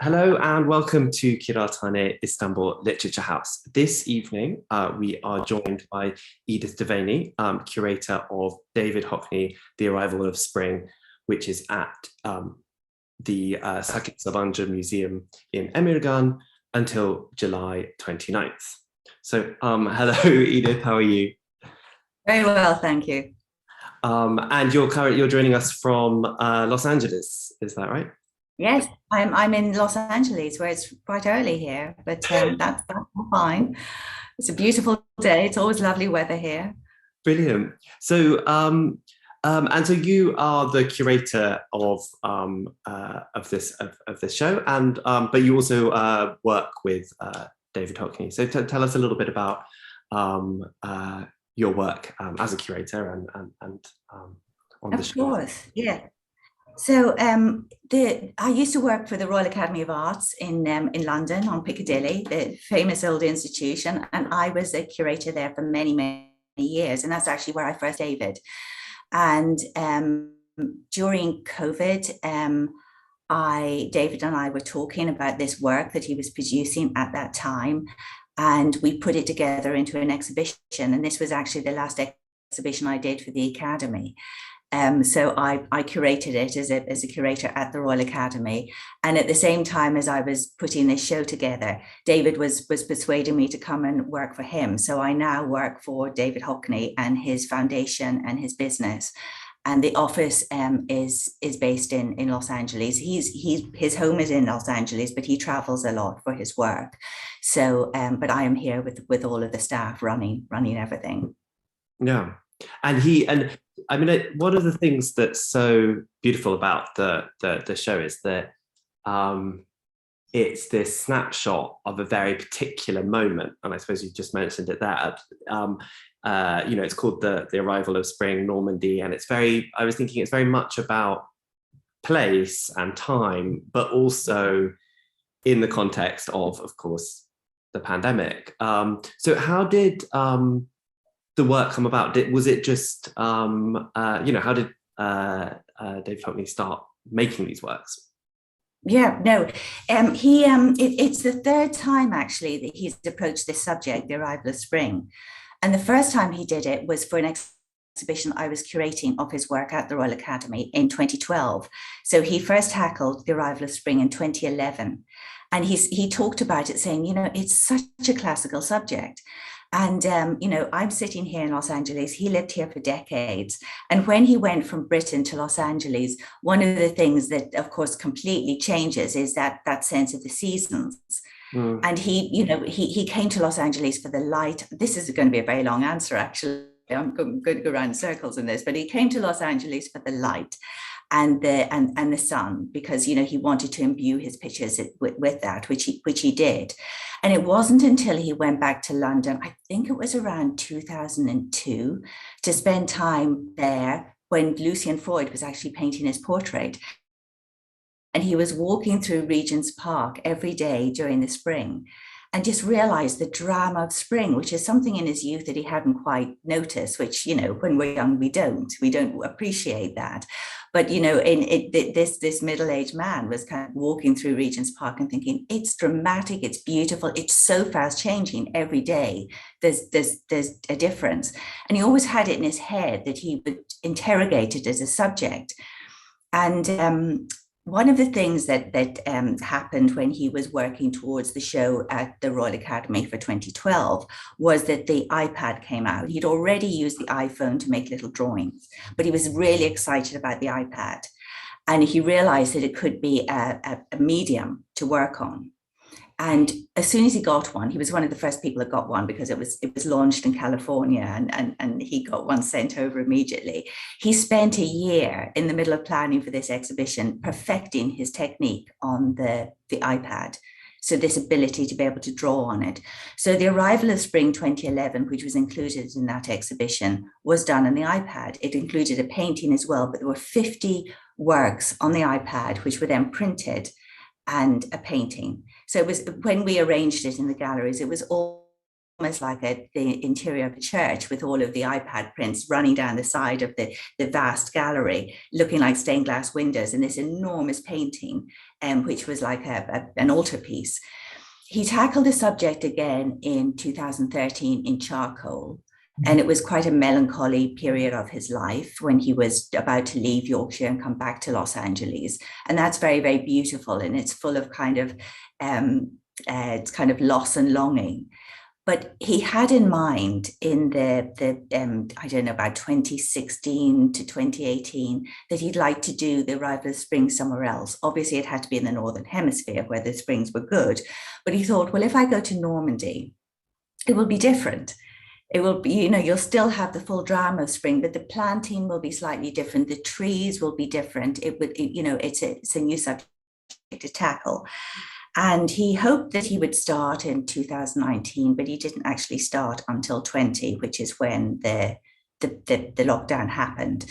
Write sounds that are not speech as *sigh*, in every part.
hello and welcome to Kiratane Istanbul Literature House. This evening, uh, we are joined by Edith Devaney, um, curator of David Hockney, The Arrival of Spring, which is at um, the uh, Sakip Sabancı Museum in Emirgan until July 29th. So, um, *laughs* hello, Edith, how are you? Very well, thank you. Um, and you're current, you're joining us from uh, Los Angeles, is that right? Yes, I'm I'm in Los Angeles where it's quite early here, but um, that's, that's fine. It's a beautiful day. It's always lovely weather here. Brilliant. So, um, um, and so you are the curator of um, uh, of this of, of this show, and um, but you also uh, work with uh, David Hockney. So, t- tell us a little bit about um, uh, your work um, as a curator and and, and um, on the show. Of course, yeah. So um, the I used to work for the Royal Academy of Arts in um, in London on Piccadilly, the famous old institution, and I was a curator there for many many years, and that's actually where I first David. And um, during COVID, um, I David and I were talking about this work that he was producing at that time, and we put it together into an exhibition. And this was actually the last exhibition I did for the Academy. Um, so I, I curated it as a, as a curator at the Royal Academy. And at the same time as I was putting this show together, David was, was persuading me to come and work for him. So I now work for David Hockney and his foundation and his business. And the office um, is is based in, in Los Angeles. He's he's his home is in Los Angeles, but he travels a lot for his work. So, um, but I am here with with all of the staff running running everything. Yeah, and he and I mean, one of the things that's so beautiful about the the, the show is that um, it's this snapshot of a very particular moment, and I suppose you just mentioned it there. Um, uh, you know, it's called the the arrival of spring, Normandy, and it's very. I was thinking it's very much about place and time, but also in the context of, of course, the pandemic. Um, so, how did um, the work come about? Did, was it just, um, uh, you know, how did uh, uh, David Hockney start making these works? Yeah, no, um, he um, it, it's the third time actually that he's approached this subject, the arrival of spring, and the first time he did it was for an ex- exhibition I was curating of his work at the Royal Academy in 2012. So he first tackled the arrival of spring in 2011, and he's he talked about it, saying, you know, it's such a classical subject. And, um, you know, I'm sitting here in Los Angeles. He lived here for decades. And when he went from Britain to Los Angeles, one of the things that, of course, completely changes is that that sense of the seasons. Mm. And he, you know, he, he came to Los Angeles for the light. This is going to be a very long answer, actually. I'm going to go around in circles in this, but he came to Los Angeles for the light and the and, and the sun because you know he wanted to imbue his pictures with, with that which he which he did and it wasn't until he went back to london i think it was around 2002 to spend time there when lucian freud was actually painting his portrait and he was walking through regent's park every day during the spring and just realized the drama of spring, which is something in his youth that he hadn't quite noticed, which, you know, when we're young, we don't, we don't appreciate that. But, you know, in it, this, this middle-aged man was kind of walking through Regent's Park and thinking, it's dramatic, it's beautiful, it's so fast changing every day. There's, there's, there's a difference. And he always had it in his head that he would interrogate it as a subject. And um, one of the things that that um, happened when he was working towards the show at the Royal Academy for 2012 was that the iPad came out. He'd already used the iPhone to make little drawings, but he was really excited about the iPad, and he realized that it could be a, a, a medium to work on. And as soon as he got one, he was one of the first people that got one because it was it was launched in California and, and, and he got one sent over immediately. He spent a year in the middle of planning for this exhibition, perfecting his technique on the, the iPad. So this ability to be able to draw on it. So the arrival of spring 2011, which was included in that exhibition, was done on the iPad. It included a painting as well, but there were 50 works on the iPad, which were then printed and a painting. So it was when we arranged it in the galleries, it was almost like a, the interior of a church with all of the iPad prints running down the side of the, the vast gallery, looking like stained glass windows, and this enormous painting, um, which was like a, a, an altarpiece. He tackled the subject again in 2013 in charcoal. And it was quite a melancholy period of his life when he was about to leave Yorkshire and come back to Los Angeles. And that's very, very beautiful. And it's full of kind of um, uh, it's kind of loss and longing. But he had in mind in the, the um, I don't know, about 2016 to 2018, that he'd like to do the arrival of spring somewhere else. Obviously, it had to be in the Northern Hemisphere where the springs were good. But he thought, well, if I go to Normandy, it will be different it will be you know you'll still have the full drama of spring but the planting will be slightly different. The trees will be different. It would it, you know it's a, it's a new subject to tackle. And he hoped that he would start in 2019 but he didn't actually start until 20 which is when the the, the, the lockdown happened.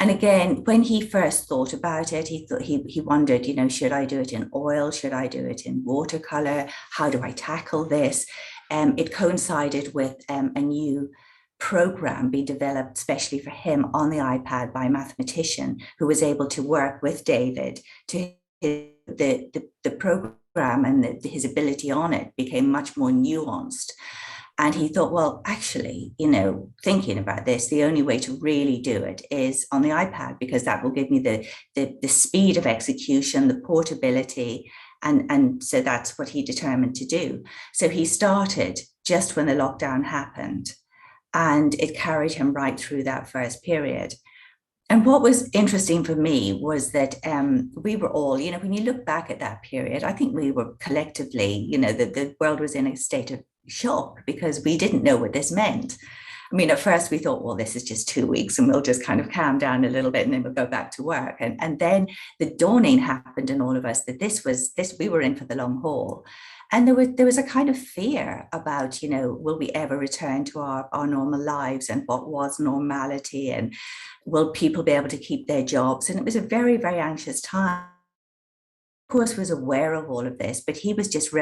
And again when he first thought about it he thought he, he wondered you know should i do it in oil? Should i do it in watercolor? How do i tackle this um, it coincided with um, a new program being developed especially for him on the iPad by a mathematician who was able to work with David to the, the, the program and the, his ability on it became much more nuanced. And he thought, well, actually, you know, thinking about this, the only way to really do it is on the iPad because that will give me the, the, the speed of execution, the portability, and, and so that's what he determined to do. So he started just when the lockdown happened, and it carried him right through that first period. And what was interesting for me was that um, we were all, you know, when you look back at that period, I think we were collectively, you know, the, the world was in a state of shock because we didn't know what this meant. I mean, at first we thought, well, this is just two weeks and we'll just kind of calm down a little bit and then we'll go back to work. And, and then the dawning happened in all of us that this was this, we were in for the long haul. And there was there was a kind of fear about, you know, will we ever return to our, our normal lives and what was normality and will people be able to keep their jobs? And it was a very, very anxious time. Of course, was aware of all of this, but he was just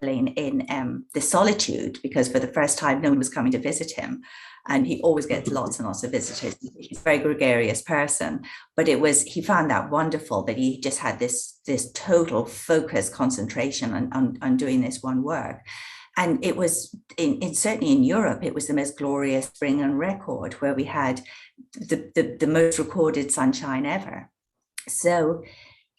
in um, the solitude because for the first time no one was coming to visit him. And he always gets *laughs* lots and lots of visitors. He's a very gregarious person. But it was he found that wonderful that he just had this this total focus concentration on, on, on doing this one work. And it was in, in, certainly in Europe, it was the most glorious spring on record, where we had the, the, the most recorded sunshine ever. So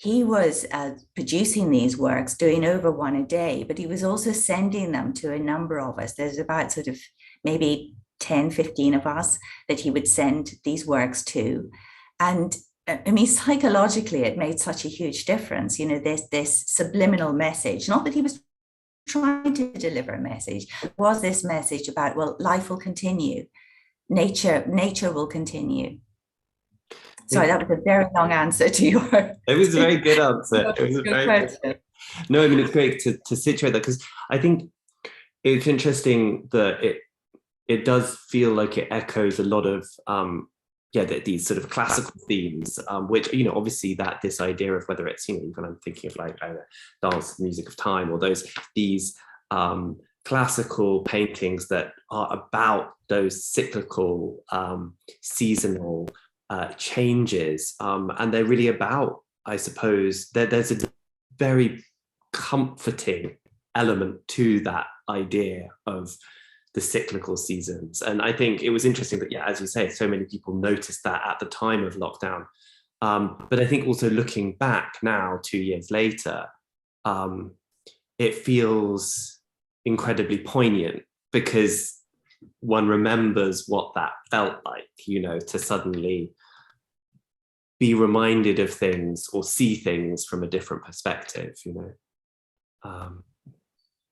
he was uh, producing these works, doing over one a day, but he was also sending them to a number of us. There's about sort of maybe 10, 15 of us that he would send these works to. And uh, I mean, *laughs* psychologically, it made such a huge difference. You know, there's this subliminal message, not that he was trying to deliver a message, was this message about, well, life will continue, nature, nature will continue. Sorry, that was a very long answer to your. *laughs* It was a very good *laughs* answer. it was a very. Good. No, I mean it's great to to situate that because I think it's interesting that it it does feel like it echoes a lot of um yeah the, these sort of classical themes um which you know obviously that this idea of whether it's you know even i'm thinking of like either dance music of time or those these um classical paintings that are about those cyclical um seasonal uh, changes, um, and they're really about, I suppose, there, there's a very comforting element to that idea of the cyclical seasons. And I think it was interesting that, yeah, as you say, so many people noticed that at the time of lockdown. Um, but I think also looking back now, two years later, um, it feels incredibly poignant because one remembers what that felt like, you know, to suddenly be reminded of things or see things from a different perspective you know? Um,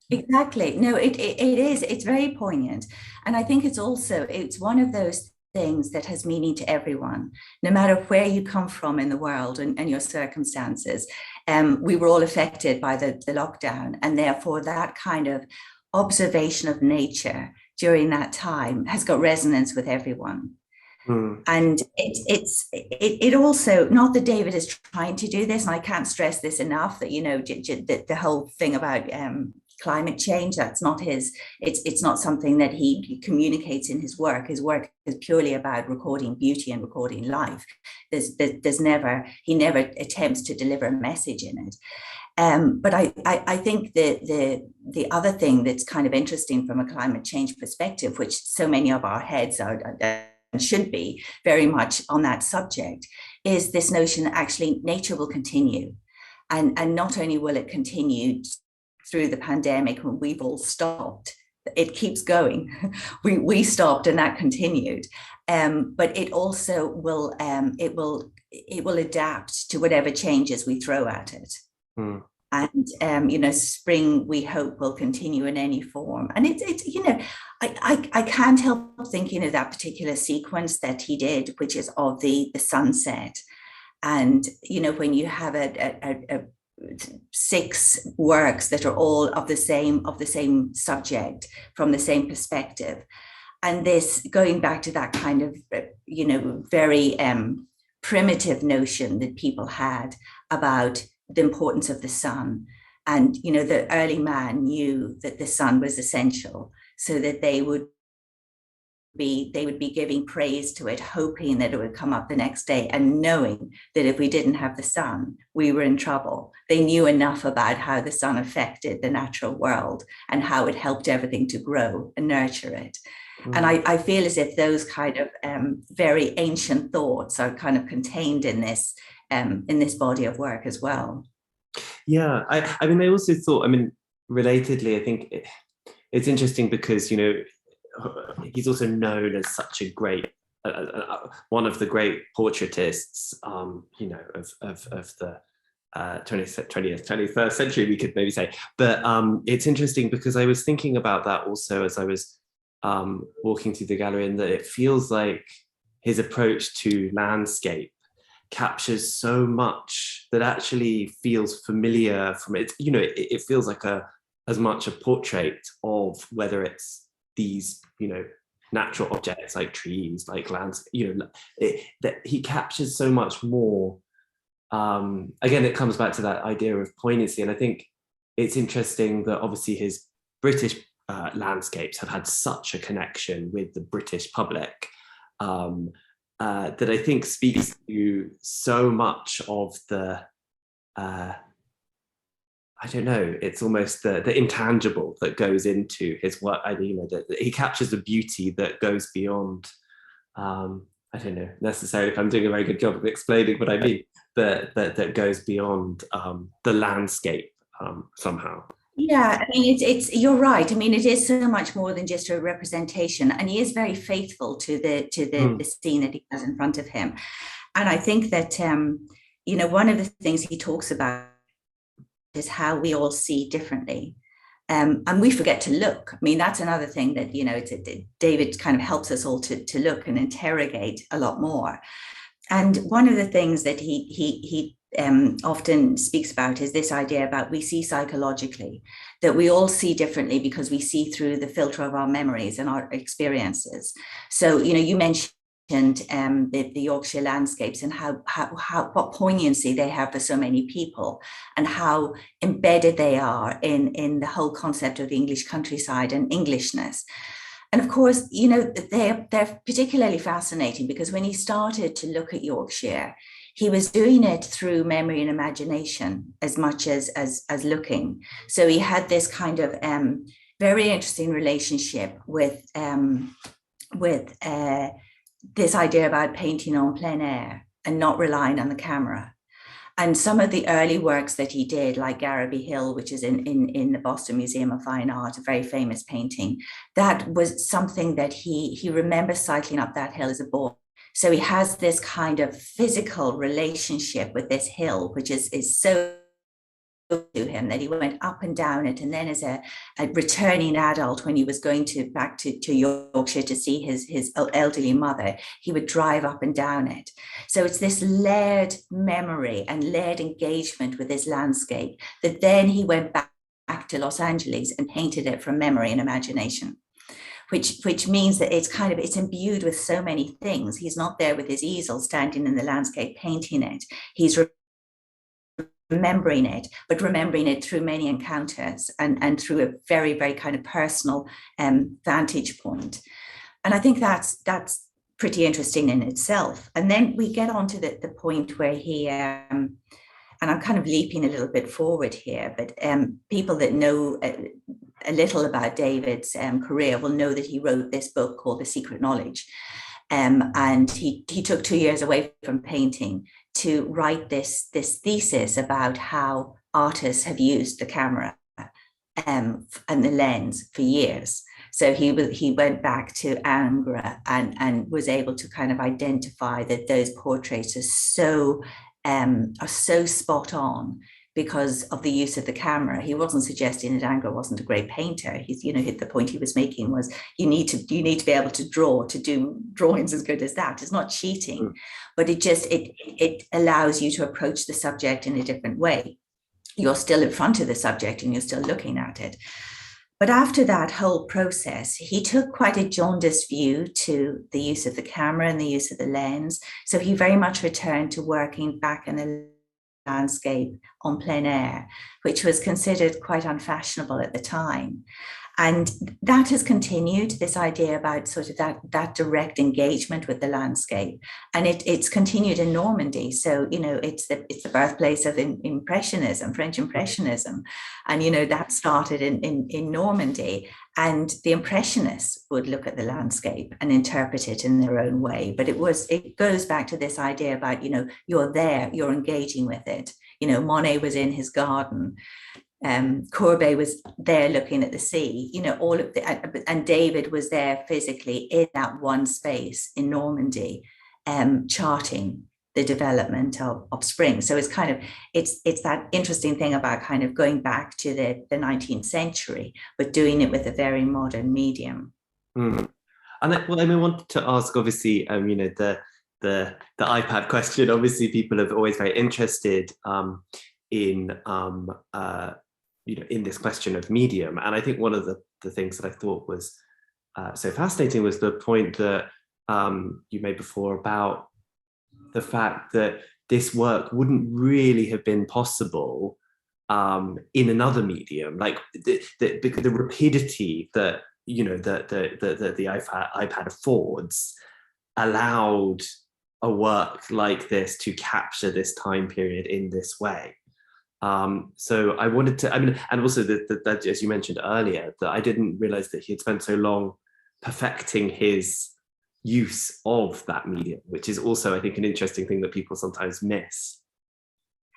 exactly. No it, it, it is it's very poignant. And i think it's also it's one of those things that has meaning to everyone. No matter where you come from in the world and, and your circumstances um, we were all affected by the, the lockdown. And therefore that kind of observation of nature during that time has got resonance with everyone Mm. And it, it's it, it also not that David is trying to do this, and I can't stress this enough that you know the, the whole thing about um, climate change. That's not his, it's, it's not something that he communicates in his work. His work is purely about recording beauty and recording life. There's, there's never, he never attempts to deliver a message in it. Um, but I, I, I, think the, the, the other thing that's kind of interesting from a climate change perspective, which so many of our heads are, and should be very much on that subject, is this notion that actually nature will continue. And, and not only will it continue through the pandemic when we've all stopped, it keeps going. *laughs* we, we stopped and that continued. Um, but it also will um, it will it will adapt to whatever changes we throw at it. Mm. And um, you know, spring we hope will continue in any form. And it's it's you know, I, I I can't help thinking of that particular sequence that he did, which is of the the sunset. And you know, when you have a, a, a six works that are all of the same of the same subject from the same perspective and this going back to that kind of you know very um, primitive notion that people had about the importance of the sun. And you know the early man knew that the sun was essential so that they would be they would be giving praise to it hoping that it would come up the next day and knowing that if we didn't have the sun we were in trouble. They knew enough about how the sun affected the natural world and how it helped everything to grow and nurture it. Mm. and I, I, feel as if those kind of um, very ancient thoughts are kind of contained in this um, in this body of work as well yeah i, I mean i also thought i mean relatedly i think it, it's interesting because you know he's also known as such a great uh, uh, one of the great portraitists, um, you know, of of, of the uh, 20th, 20th, 21st century, we could maybe say. But um, it's interesting because I was thinking about that also as I was um, walking through the gallery, and that it feels like his approach to landscape captures so much that actually feels familiar from it. You know, it, it feels like a as much a portrait of whether it's these, you know, natural objects like trees, like lands, you know, it, that he captures so much more. Um, again, it comes back to that idea of poignancy. And I think it's interesting that obviously his British uh, landscapes have had such a connection with the British public um, uh, that I think speaks to so much of the uh, I don't know, it's almost the, the intangible that goes into his work. I you know, that he captures the beauty that goes beyond, um, I don't know necessarily if I'm doing a very good job of explaining what I mean, but that, that goes beyond um, the landscape um, somehow. Yeah, I mean, it's, it's, you're right. I mean, it is so much more than just a representation and he is very faithful to the, to the, mm. the scene that he has in front of him. And I think that, um, you know, one of the things he talks about is how we all see differently. Um, and we forget to look. I mean, that's another thing that, you know, it, David kind of helps us all to, to look and interrogate a lot more. And one of the things that he, he, he um, often speaks about is this idea about we see psychologically, that we all see differently because we see through the filter of our memories and our experiences. So, you know, you mentioned um, the, the, Yorkshire landscapes and how, how, how, what poignancy they have for so many people and how embedded they are in, in the whole concept of the English countryside and Englishness. And of course, you know, they're, they're particularly fascinating because when he started to look at Yorkshire, he was doing it through memory and imagination as much as, as, as looking. So he had this kind of um, very interesting relationship with, um, with uh, this idea about painting on plein air and not relying on the camera. And some of the early works that he did, like Garraby Hill, which is in, in, in the Boston Museum of Fine Art, a very famous painting, that was something that he, he remembers cycling up that hill as a boy. So he has this kind of physical relationship with this hill, which is, is so to him that he went up and down it. And then as a, a, returning adult when he was going to back to, to yorkshire to see his, his elderly mother he would drive up and down it. So it's this layered memory and layered engagement with his landscape that then he went back, back to los angeles and painted it from memory and imagination which which means that it's kind of it's imbued with so many things. He's not there with his easel standing in the landscape painting it. He's remembering it, but remembering it through many encounters and, and through a very, very kind of personal um, vantage point. And I think that's that's pretty interesting in itself. And then we get on to the, the point where he, um, and I'm kind of leaping a little bit forward here, but um, people that know a, a, little about David's um, career will know that he wrote this book called The Secret Knowledge. Um, and he, he took two years away from painting to write this, this thesis about how artists have used the camera um, and the lens for years. So he he went back to Ingres and and was able to kind of identify that those portraits are so um, are so spot on because of the use of the camera. He wasn't suggesting that Ingres wasn't a great painter. He's, you know, the point he was making was you need to you need to be able to draw to do drawings as good as that. It's not cheating, mm. but it just it it allows you to approach the subject in a different way. You're still in front of the subject and you're still looking at it. But after that whole process, he took quite a jaundiced view to the use of the camera and the use of the lens. So he very much returned to working back in a landscape on plein air, which was considered quite unfashionable at the time. And that has continued, this idea about sort of that, that direct engagement with the landscape. And it, it's continued in Normandy. So, you know, it's the, it's the birthplace of in, Impressionism, French Impressionism. And, you know, that started in, in, in Normandy. And the Impressionists would look at the landscape and interpret it in their own way. But it was, it goes back to this idea about, you know, you're there, you're engaging with it. You know, Monet was in his garden um, Courbet was there looking at the sea, you know, all of the, and David was there physically in that one space in Normandy, um, charting the development of, of spring. So it's kind of, it's, it's that interesting thing about kind of going back to the, the 19th century, but doing it with a very modern medium. Mm. And I, well, I, wanted to ask, obviously, um, you know, the, the, the iPad question, obviously people are always very interested um, in um, uh, you know in this question of medium and i think one of the, the things that i thought was uh, so fascinating was the point that um, you made before about the fact that this work wouldn't really have been possible um, in another medium like the, the, the rapidity that you know the the the, the, the iPad, iPad affords allowed a work like this to capture this time period in this way. Um, so I wanted to, I mean, and also that, that, as you mentioned earlier, that I didn't realize that he had spent so long perfecting his use of that medium, which is also, I think, an interesting thing that people sometimes miss.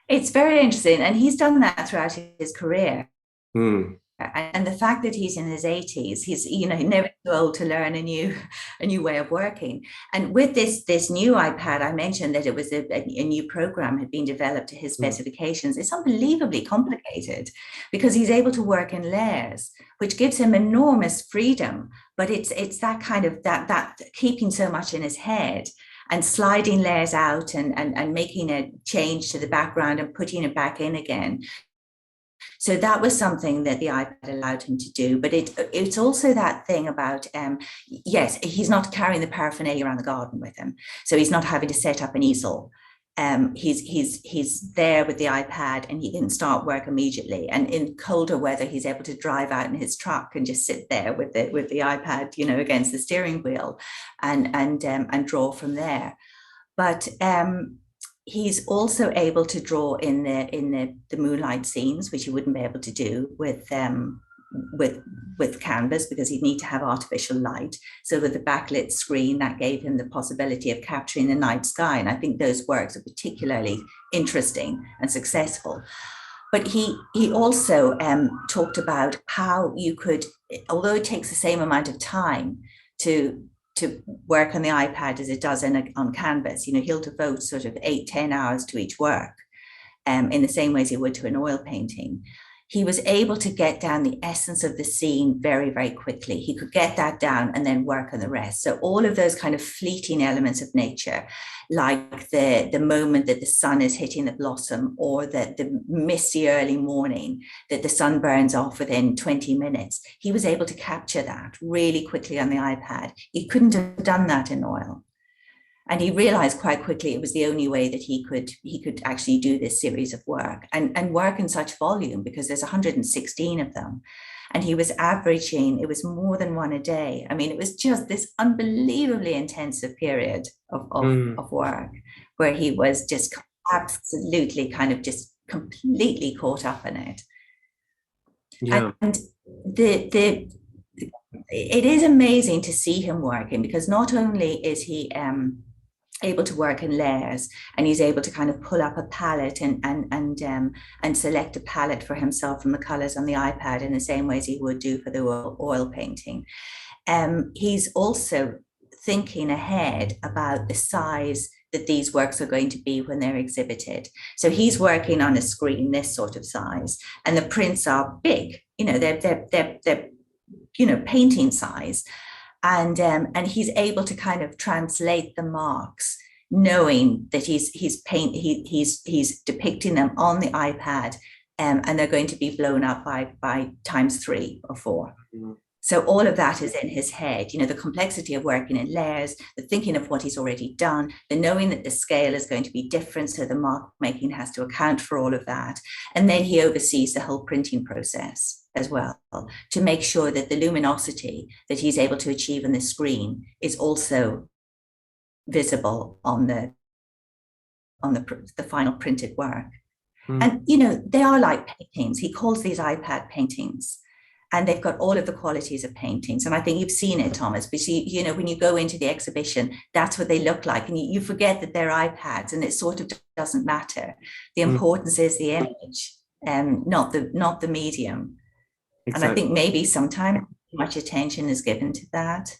It's very interesting. And he's done that throughout his career. Mm and the fact that he's in his 80s he's you know never too old to learn a new *laughs* a new way of working. And with this this new ipad i mentioned that it was a, a new program had been developed to his mm. specifications. It's unbelievably complicated because he's able to work in layers which gives him enormous freedom. But it's it's that kind of that that keeping so much in his head and sliding layers out and, and, and making a change to the background and putting it back in again so that was something that the iPad allowed him to do. But it it's also that thing about um, yes, he's not carrying the paraphernalia around the garden with him, so he's not having to set up an easel. Um, he's he's he's there with the iPad and he can start work immediately. And in colder weather, he's able to drive out in his truck and just sit there with the with the iPad, you know, against the steering wheel, and and um, and draw from there. But um, he's also able to draw in the in the, the moonlight scenes, which he wouldn't be able to do with um, with with canvas because he'd need to have artificial light. So with the backlit screen, that gave him the possibility of capturing the night sky. And I think those works are particularly interesting and successful. But he he also um, talked about how you could, although it takes the same amount of time to to work on the iPad as it does in a, on Canvas. You know, he'll devote sort of eight, ten hours to each work um, in the same way as he would to an oil painting he was able to get down the essence of the scene very, very quickly. He could get that down and then work on the rest. So all of those kind of fleeting elements of nature, like the, the moment that the sun is hitting the blossom or the, the misty early morning that the sun burns off within 20 minutes, he was able to capture that really quickly on the iPad. He couldn't have done that in oil. And he realized quite quickly it was the only way that he could he could actually do this series of work and and work in such volume because there's 116 of them and he was averaging it was more than one a day i mean it was just this unbelievably intensive period of, of, mm. of work where he was just absolutely kind of just completely caught up in it yeah. and the the it is amazing to see him working because not only is he um able to work in layers and he's able to kind of pull up a palette and and and um, and select a palette for himself from the colors on the iPad in the same way as he would do for the oil, oil painting. Um, he's also thinking ahead about the size that these works are going to be when they're exhibited. So he's working on a screen this sort of size, and the prints are big. You know, they're they're they're, they're you know painting size and um, and he's able to kind of translate the marks knowing that he's he's paint he, he's he's depicting them on the ipad um, and they're going to be blown up by by times three or 4 mm-hmm. So all of that is in his head you know the complexity of working in layers the thinking of what he's already done the knowing that the scale is going to be different so the mark making has to account for all of that and then he oversees the whole printing process as well to make sure that the luminosity that he's able to achieve on the screen is also visible on the on the, the final printed work. Mm. And you know, they are like paintings. He calls these iPad paintings. And they've got all of the qualities of paintings. And I think you've seen it, Thomas, because you, you know, when you go into the exhibition, that's what they look like. And you, you forget that they're iPads and it sort of doesn't matter. The hmm. importance mm. is the image, um, not the not the medium. Exactly. And I think maybe sometimes much attention is given to that.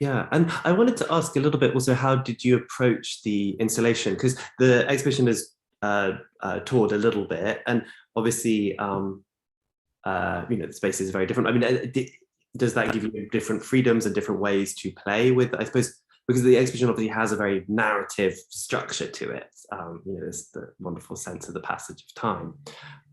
Yeah, and I wanted to ask a little bit also, how did you approach the installation? Because the exhibition is uh, uh, toured a little bit, and obviously, um, uh, you know, the space is very different. I mean, uh, does that give you different freedoms and different ways to play with? I suppose because the exhibition obviously has a very narrative structure to it. Um, you know, there's the wonderful sense of the passage of time.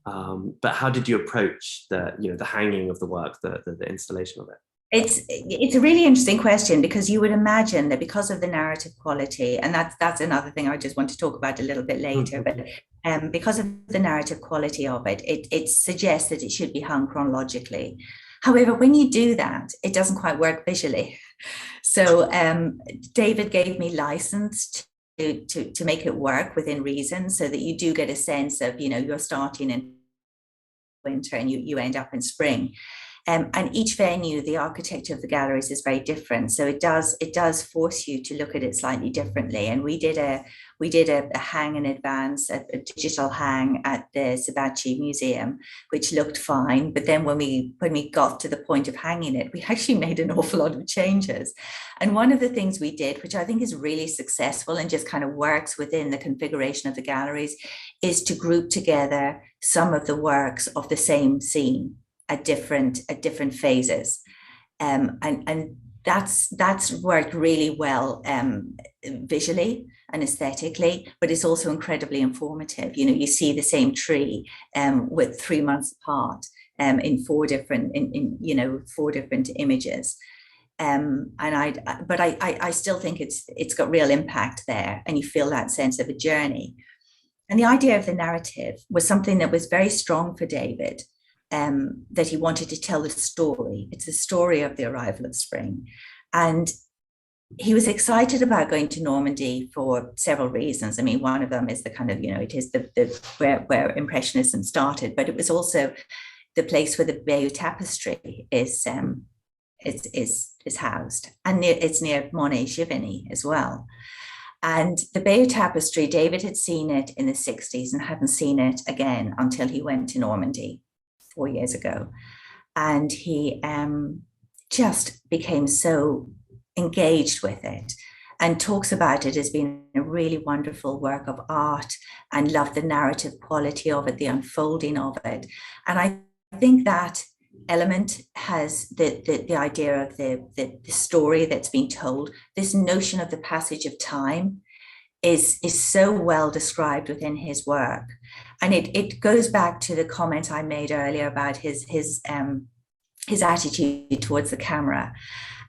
Um, but how did you approach the, you know, the hanging of the work, the, the, the installation of it? It's it's a really interesting question because you would imagine that because of the narrative quality, and that's that's another thing I just want to talk about a little bit later. Mm-hmm. But um, because of the narrative quality of it, it it suggests that it should be hung chronologically. However, when you do that, it doesn't quite work visually. *laughs* So um, David gave me license to, to to make it work within reason, so that you do get a sense of you know you're starting in winter and you you end up in spring. Um, and each venue, the architecture of the galleries is very different. So it does it does force you to look at it slightly differently. And we did a we did a, a hang in advance, a, a, digital hang at the Sabaci Museum, which looked fine. But then when we when we got to the point of hanging it, we *laughs* actually made an awful lot of changes. And one of the things we did, which I think is really successful and just kind of works within the configuration of the galleries, is to group together some of the works of the same scene at different at different phases. Um, and and that's that's worked really well um, visually and aesthetically but it's also incredibly informative. You know you see the same tree um, with three months apart um, in four different in, in you know four different images. Um, and I, but I, I, I still think it's it's got real impact there, and you feel that sense of a journey. And the idea of the narrative was something that was very strong for David, um, that he wanted to tell the story. It's the story of the arrival of spring. And he was excited about going to Normandy for several reasons. I mean, one of them is the kind of, you know, it is the, the where, where Impressionism started, but it was also the place where the Bayeux Tapestry is um, is, is, is housed. And near, it's near Monet Givigny as well. And the Bayeux Tapestry, David had seen it in the 60s and hadn't seen it again until he went to Normandy four years ago. And he um, just became so engaged with it and talks about it as being a really wonderful work of art and loved the narrative quality of it, the unfolding of it. And I think that element has the, the, the idea of the, the, the story that's being told, this notion of the passage of time is, is so well described within his work and it it goes back to the comment I made earlier about his his um his attitude towards the camera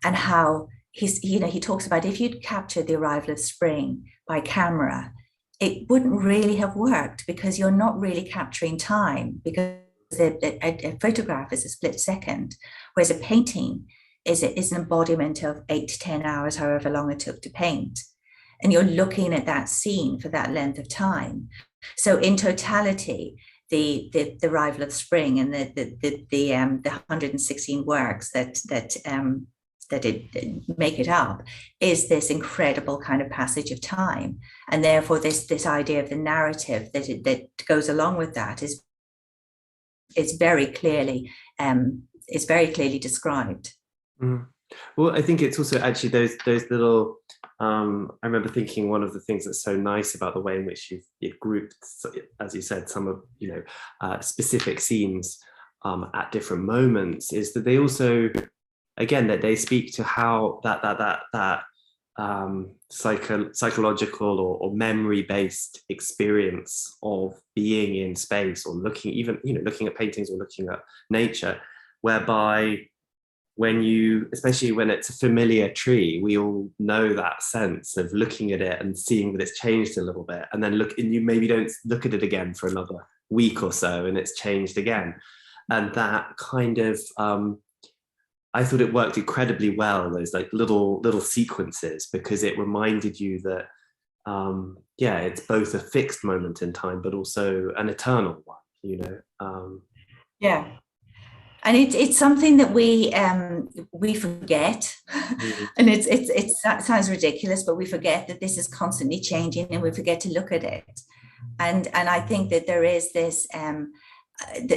and how he's you know he talks about if you'd captured the arrival of spring by camera it wouldn't really have worked because you're not really capturing time because a, a, a photograph is a split second whereas a painting is, a, is an embodiment of eight to ten hours however long it took to paint. And you're looking at that scene for that length of time so in totality the, the, the arrival of spring and the the the, the um the 116 works that that um that it make it up is this incredible kind of passage of time and therefore this this idea of the narrative that it, that goes along with that is is very clearly um is very clearly described Mm. Well, I think it's also actually those those little. Um, I remember thinking one of the things that's so nice about the way in which you've, you've grouped, as you said, some of you know uh, specific scenes um, at different moments is that they also, again, that they speak to how that that that that um, psycho psychological or, or memory based experience of being in space or looking even you know looking at paintings or looking at nature, whereby when you especially when it's a familiar tree we all know that sense of looking at it and seeing that it's changed a little bit. And then look and you maybe don't look at it again for another week or so and it's changed again. And that kind of um i thought it worked incredibly well those like little little sequences because it reminded you that um yeah it's both a fixed moment in time but also an eternal one you know um. Yeah and it, it's something that we um we forget Mhm. *laughs* and it's it's it's that sounds ridiculous but we forget that this is constantly changing and we forget to look at it and and i think that there is this um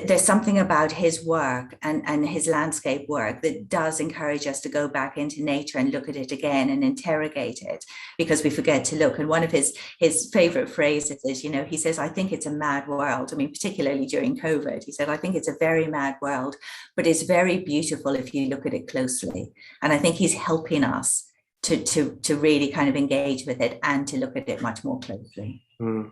there's something about his work and and his landscape work that does encourage us to go back into nature and look at it again and interrogate it because we forget to look. And one of his his favorite phrases is you know he says i think it's a mad world. I mean particularly during covid he said i think it's a very mad world but it's very beautiful if you look at it closely. And i think he's helping us to to to really kind of engage with it and to look at it much more closely. Mm.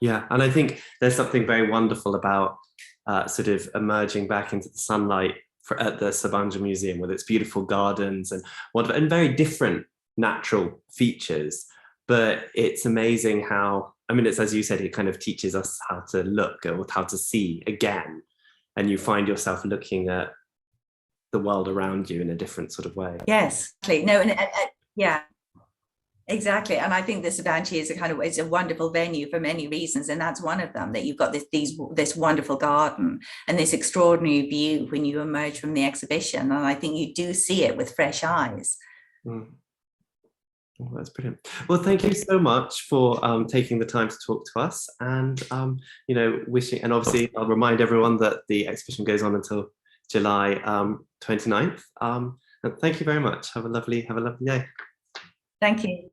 Yeah, and I think there's something very wonderful about uh, sort of emerging back into the sunlight for, at the Sabanja Museum with its beautiful gardens and what and very different natural features. But it's amazing how I mean, it's as you said, it kind of teaches us how to look or how to see again, and you find yourself looking at the world around you in a different sort of way. yes no and, and- yeah exactly and i think the Sabanchi is a kind of it's a wonderful venue for many reasons and that's one of them that you've got this these this wonderful garden and this extraordinary view when you emerge from the exhibition and i think you do see it with fresh eyes Mm. Well, that's brilliant. Well, thank you so much for um, taking the time to talk to us, and um, you know, wishing. And obviously, I'll remind everyone that the exhibition goes on until July um, 29th. Um, and thank you very much. Have a lovely, have a lovely day. thank you